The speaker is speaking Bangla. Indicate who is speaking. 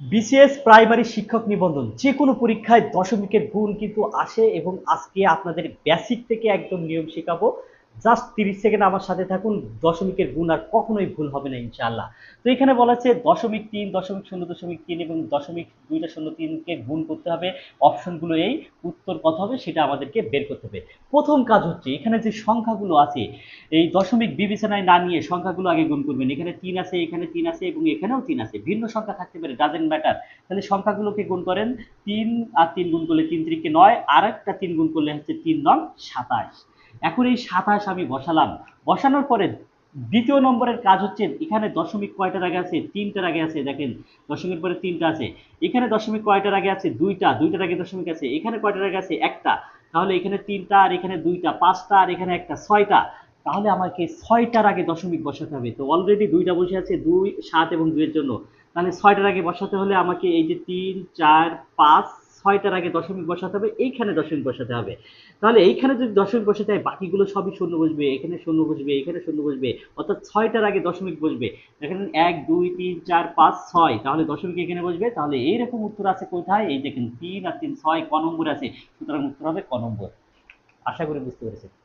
Speaker 1: বিসিএস প্রাইমারি শিক্ষক নিবন্ধন যে কোনো পরীক্ষায় দশমিকের গুণ কিন্তু আসে এবং আজকে আপনাদের বেসিক থেকে একদম নিয়ম শেখাবো। জাস্ট তিরিশ সেকেন্ড আমার সাথে থাকুন, দশমিকের গুণ আর কখনোই ভুল হবে না, ইনশাআল্লাহ। তো এখানে বলা আছে দশমিক তিন, দশমিক শূন্য, দশমিক তিন এবং দশমিক দুইটা শূন্য তিনকে গুণ করতে হবে। অপশনগুলো এই, উত্তর কত হবে সেটা আমাদেরকে বের করতে হবে। প্রথম কাজ হচ্ছে, এখানে যে সংখ্যাগুলো আছে এই দশমিক বিবেচনায় না নিয়ে সংখ্যাগুলো আগে গুণ করবেন। এখানে তিন আছে, এখানে তিন আছে এবং এখানেও তিন আছে। ভিন্ন সংখ্যা থাকতে পারে ডাজেন্ট ম্যাটার তাহলে সংখ্যাগুলোকে গুণ করেন। তিন আর তিন গুণ করলে তিন তিরিকে নয় আর একটা তিন গুণ করলে হচ্ছে তিন নং সাতাশ। এখন এই সাতাশ আমি বসালাম। বসানোর পরে দ্বিতীয় নম্বরের কাজ হচ্ছে, এখানে দশমিক কয়টার আগে আছে? তিনটার আগে আছে, দেখেন। দশমিকের পরে তিনটা আছে। এখানে দশমিক কয়টার আগে আছে? দুইটা। দুইটার আগে দশমিক আছে। এখানে কয়টার আগে আছে? একটা। তাহলে এখানে তিনটা আর এখানে দুইটা। পাঁচটা আর এখানে একটা। ছয়টা। তাহলে আমাকে ছয়টার আগে দশমিক বসাতে হবে। তো অলরেডি দুইটা বসে আছে, দুই, সাত এবং দুইয়ের জন্য। তাহলে ছয়টার আগে বসাতে হলে আমাকে এই যে তিন, চার, পাঁচ, ছয়টার আগে দশমিক বসাতে হবে, এইখানে দশমিক বসাতে হবে। তাহলে এইখানে যদি দশমিক বসাতে হয় বাকিগুলো সবই শূন্য বসবে, এখানে শূন্য বসবে, এখানে শূন্য বসবে, অর্থাৎ ছয়টার আগে দশমিক বসবে। দেখেন, এক, দুই, তিন, চার, পাঁচ, ছয়, তাহলে দশমিক এখানে বসবে। তাহলে এইরকম উত্তর আছে কোথায়? এই দেখেন, তিন আর তিন, ছয়, ক নম্বর আছে। সুতরাং উত্তর হবে ক নম্বর। আশা করি বুঝতে পেরেছেন।